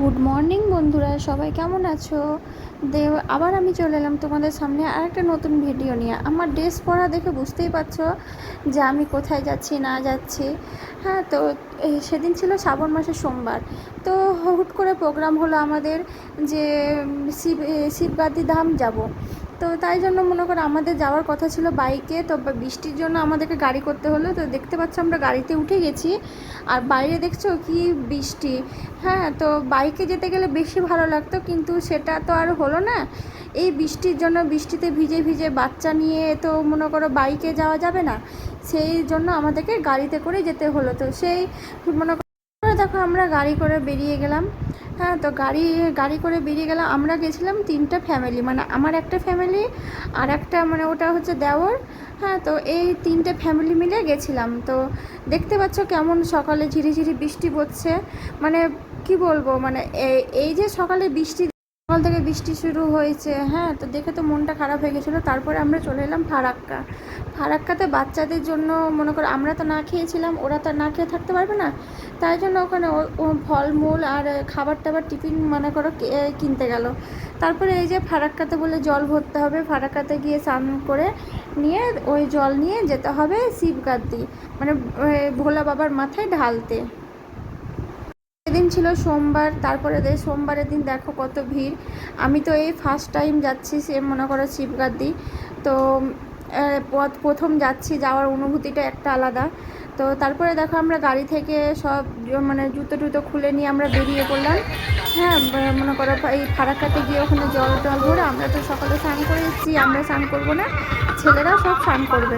Good morning বন্ধুরা, সবাই কেমন আছো? দে আবার আমি চলে এলাম তোমাদের সামনে আর একটা নতুন ভিডিও নিয়ে। আমার ড্রেস পরা দেখে বুঝতেই পারছ যে আমি কোথায় যাচ্ছি, না যাচ্ছি। হ্যাঁ তো সেদিন ছিল শ্রাবণ মাসের সোমবার। তো হুট করে প্রোগ্রাম হলো আমাদের যে শিব শিবগাদি ধাম যাব। তো তাই জন্য মনে করো আমাদের যাওয়ার কথা ছিল বাইকে তো বৃষ্টির জন্য আমাদেরকে গাড়ি করতে হলো। তো দেখতে পাচ্ছ আমরা গাড়িতে উঠে গেছি। আর বাইরে দেখছ কি বৃষ্টি? হ্যাঁ তো বাইকে যেতে গেলে বেশি ভালো লাগতো, কিন্তু সেটা তো আর হলো না। এই বৃষ্টির জন্য বৃষ্টিতে ভিজে ভিজে বাচ্চা নিয়ে তো মনে করো বাইকে যাওয়া যাবে না। সেই জন্য আমাদেরকে গাড়িতে করে যেতে হলো। তো সেই মনে করো, দেখো আমরা গাড়ি করে বেরিয়ে গেলাম। হ্যাঁ তো গাড়ি গাড়ি করে বেরিয়ে গেলাম। আমরা গেছিলাম তিনটা ফ্যামিলি মানে আমার একটা ফ্যামিলি আর একটা মানে ওটা হচ্ছে দেওর। হ্যাঁ তো এই তিনটে ফ্যামিলি মিলে গেছিলাম। তো দেখতে পাচ্ছ কেমন সকালে ঝিরিঝিরি বৃষ্টি পড়ছে। মানে কি বলব মানে এই- এই যে সকালে বৃষ্টি সকাল থেকে বৃষ্টি শুরু হয়েছে। হ্যাঁ তো দেখে তো মনটা খারাপ হয়ে গেছিল। তারপরে আমরা চলে এলাম ফারাক্কা। ফারাক্কাতে বাচ্চাদের জন্য মনে করো আমরা তো না খেয়েছিলাম, ওরা তো না খেয়ে থাকতে পারবে না। তাই জন্য ওখানে ফলমূল আর খাবার টাবার টিফিন মনে করো কিনতে গেল। তারপরে এই যে ফারাক্কাতে বলে জল ভরতে হবে, ফারাক্কাতে গিয়ে স্নান করে নিয়ে ওই জল নিয়ে যেতে হবে শিবগাদ্দি মানে ভোলা বাবার মাথায় ঢালতে। সেদিন ছিল সোমবার, তারপরে দে, সোমবারের দিন দেখো কত ভিড়। আমি তো এই ফার্স্ট টাইম যাচ্ছি, সে মনে করো শিবগাদ্দি তো পথ- প্রথম যাচ্ছি, যাওয়ার অনুভূতিটা একটা আলাদা। তো তারপরে দেখো আমরা গাড়ি থেকে সব মানে জুতো টুতো খুলে নিয়ে আমরা বেরিয়ে পড়লাম। হ্যাঁ মনে করো এই ফারাক্কাতে গিয়ে ওখানে জল টল ভরে আমরা তো সকালে স্নান করে এসেছি, আমরা স্নান করব না, ছেলেরা সব স্নান করবে।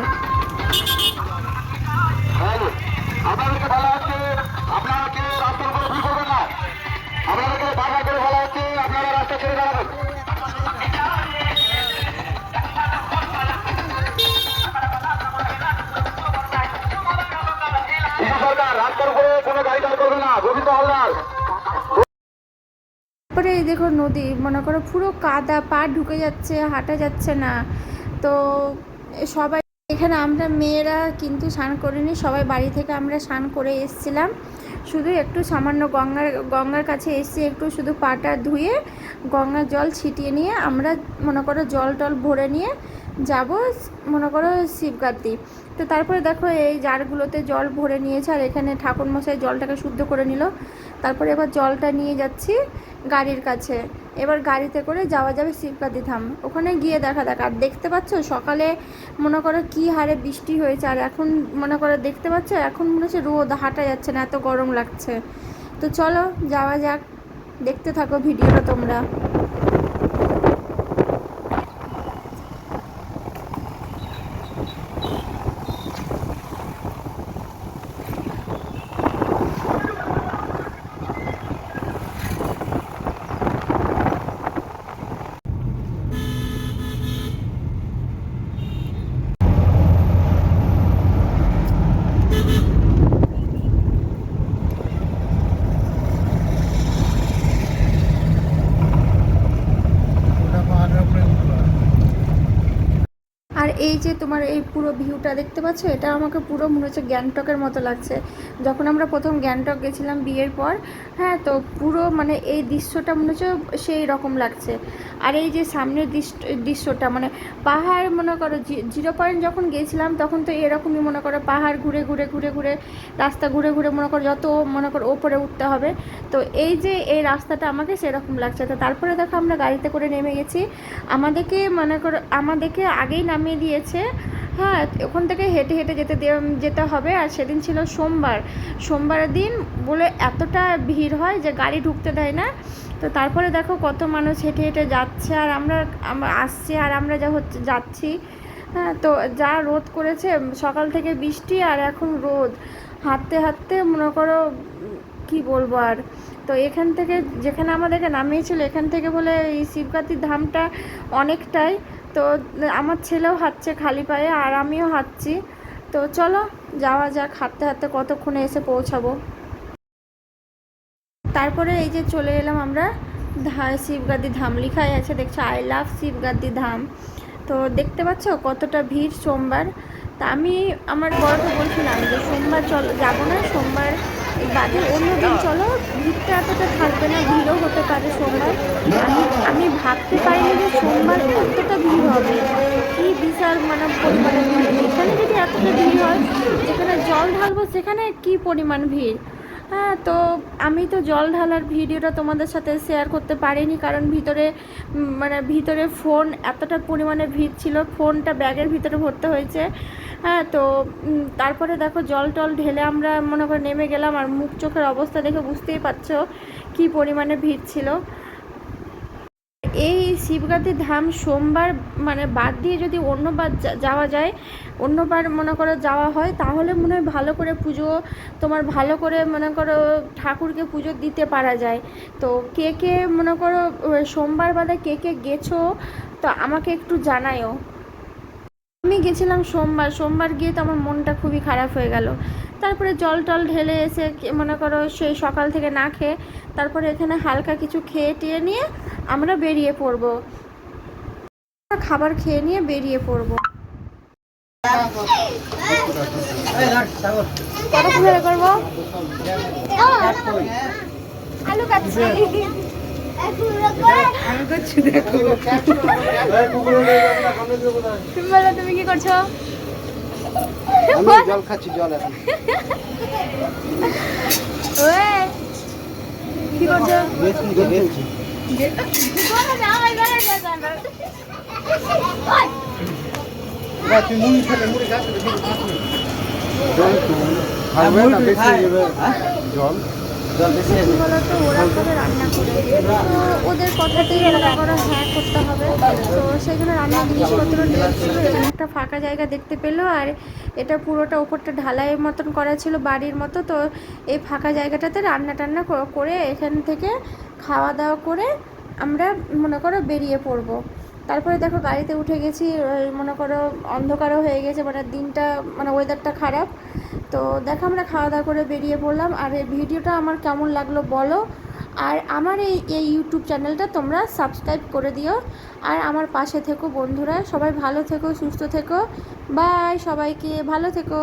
নদী, মনে করো পুরো কাদা পা ঢুকে যাচ্ছে, হাঁটা যাচ্ছে না। তো সবাই এখানে আমরা মেয়েরা কিন্তু স্নান করিনি, সবাই বাড়ি থেকে আমরা স্নান করে এসেছিলাম। শুধু একটু সামান্য গঙ্গার গঙ্গার কাছে এসে একটু শুধু পাটা ধুয়ে, গঙ্গার জল ছিটিয়ে নিয়ে আমরা মনে করো জল টল ভরে নিয়ে যাব, মনে করো শিবগাদ্দি তো তারপরে দেখো এই জারগুলোতে জল ভরে নিয়েছে, আর এখানে ঠাকুরমশাই জলটাকে শুদ্ধ করে নিল। তারপরে এবার জলটা নিয়ে যাচ্ছি গাড়ির কাছে। এবার গাড়িতে করে যাওয়া যাবে শিবকাদি ধাম। ওখানে গিয়ে দেখা দেখ আর দেখতে পাচ্ছ, সকালে মনে করো কি হারে বৃষ্টি হয়েছে। আর এখন মনে করো দেখতে পাচ্ছ, এখন মনে হচ্ছে রোদ, হাঁটা যাচ্ছে না, এত গরম লাগছে। তো চলো, যাওয়া যাক। দেখতে থাকো ভিডিওটা তোমরা ওটা পাহাড়ের উপরে উঠবা আর এই যে তোমার এই পুরো ভিউটা দেখতে পাচ্ছ, এটা আমাকে পুরো মনে হচ্ছে গ্যাংটকের মতো লাগছে। যখন আমরা প্রথম গ্যাংটক গেছিলাম বিয়ের পর হ্যাঁ তো পুরো মানে এই দৃশ্যটা মনে হচ্ছে সেই রকম লাগছে। আর এই যে সামনের দৃশ্য- দৃশ্যটা মানে পাহাড় মনে করো জিরো পয়েন্ট যখন গেছিলাম, তখন তো এরকমই মনে করো পাহাড় ঘুরে ঘুরে ঘুরে ঘুরে, রাস্তা ঘুরে ঘুরে মনে করো যত মনে করো ওপরে উঠতে হবে। তো এই যে এই রাস্তাটা আমাকে সেরকম লাগছে। তো তারপরে দেখো আমরা গাড়িতে করে নেমে গেছি। আমাদেরকে মনে করো, আমাদেরকে আগেই নামিয়ে দিয়েছে। হ্যাঁ ওখান থেকে হেঁটে হেঁটে যেতে যেতে হবে। আর সেদিন ছিল সোমবার। সোমবারের দিন বলে এতটা ভিড় হয় যে গাড়ি ঢুকতে দেয় না। তো তারপরে দেখো কত মানুষ হেঁটে হেঁটে যাচ্ছে। আর আমরা আসছি আর আমরা যা হচ্ছে, যাচ্ছি। হ্যাঁ তো যা রোদ করেছে, সকাল থেকে বৃষ্টি আর এখন রোদ। হাঁটতে হাঁটতে মনে করো কি বলব আর। তো এখান থেকে যেখানে আমাদেরকে নামিয়েছিল, এখান থেকে বলে এই শিবকাতির ধামটা অনেকটাই তো আমার ছেলেও হাঁটছে খালি পায়ে আর আমিও হাঁটছি। তো চলো, যাওয়া যাক, হাঁটতে হাঁটতে কতক্ষণে এসে পৌঁছাবো। তারপরে এই যে চলে এলাম আমরা ধা শিবগাদি ধাম। লিখাই আছে, দেখছ আই লাভ শিবগাদি ধাম। তো দেখতে পাচ্ছ কতটা ভিড় সোমবার। তা আমি, আমার বড়কে বলছিলাম যে সোমবার চল, যাব না, সোমবার বাদে অন্য দিন চলো, ভিড়টা এতটা থাকবে না, ভিড়ও হতে পারে সোমবার। আমি আমি ভাবতে পারিনি যে সোমবার এতটা ভিড় হবে। কি বিশাল মানে পরিমাণে ভিড়। এখানে যদি এতটা ভিড় হয়, যেখানে জল ঢালবো, সেখানে কি পরিমাণ ভিড়? হ্যাঁ তো আমি তো জল ঢালার ভিডিওটা তোমাদের সাথে শেয়ার করতে পারিনি কারণ ভিতরে মানে ভিতরে ফোন এতটা পরিমাণে ভিড় ছিল ফোনটা ব্যাগের ভিতরে ভরতে হয়েছে। হ্যাঁ তো তারপরে দেখো জল টল ঢেলে আমরা মনে করে নেমে গেলাম আর মুখ চোখের অবস্থা দেখে বুঝতেই পারছ কি পরিমাণে ভিড় ছিল। এই শিবগাতি ধাম সোমবার মানে বাদ দিয়ে যদি অন্যবার যাওয়া যায় অন্যবার মনে করো যাওয়া হয়, তাহলে মনে হয় ভালো করে পুজো, তোমার ভালো করে মনে করো ঠাকুরকে পুজো দিতে পারা যায়। তো কে কে মনে করো সোমবার বাদে কে কে গেছো, তো আমাকে একটু জানায়ও। আমি গেছিলাম সোমবার সোমবার গিয়ে তো আমার মনটা খুবই খারাপ হয়ে গেল। তারপরে জল টল ঢেলে এসে মনে করো সেই সকাল থেকে না খেয়ে, তারপরে এখানে হালকা কিছু খেয়ে টেয়ে নিয়ে আমরা বেরিয়ে পড়ব। খাবার খেয়ে নিয়ে বেরিয়ে পড়ব। কত ধরে করব আলু কাটছি। তুমি তুমি কি করছ? জল খাচ্ছি জল এখন। কি করছ? জল রান্না ওদের কথাতেই মনে করো হ্যাঁ করতে হবে। তো সেগুলো রান্নার জিনিসপত্র নিয়ে এসেছিল, এখানে একটা ফাঁকা জায়গা দেখতে পেল, আর এটা পুরোটা ওপরটা ঢালাইয়ের মতন করা ছিল বাড়ির মতো। তো এই ফাঁকা জায়গাটাতে রান্না টান্না করে এখান থেকে খাওয়া দাওয়া করে আমরা, মনে করো, বেরিয়ে পড়ব। তারপরে দেখো, গাড়িতে উঠে গেছি মনে করো, অন্ধকারও হয়ে গেছে মানে দিনটা মানে ওয়েদারটা খারাপ। তো দেখো, আমরা খাওয়া দাওয়া করে বেরিয়ে পড়লাম। আর এই ভিডিওটা আমার কেমন লাগল বলো। আর আমার এই এই ইউটিউব চ্যানেলটা তোমরা সাবস্ক্রাইব করে দিও। আর আমার পাশে থেকো বন্ধুরা। সবাই ভালো থেকো, সুস্থ থেকো। বাই সবাইকে। ভালো থেকো।